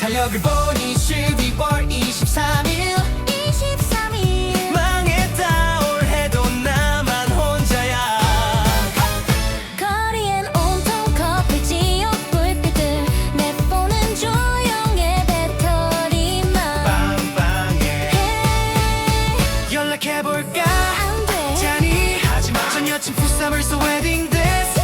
달력을 보니 12월 23일. 23일. 망했다 올해도 나만 혼자야. 거리엔 온통 커피 지옥 불빛들. 내 폰은 조용해 배터리만. 빵빵해. 해. 연락해볼까? 안돼. 자니 하지만 전 여친 부사물소 웨딩 드레스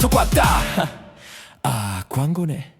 톡 왔다. 아 광고네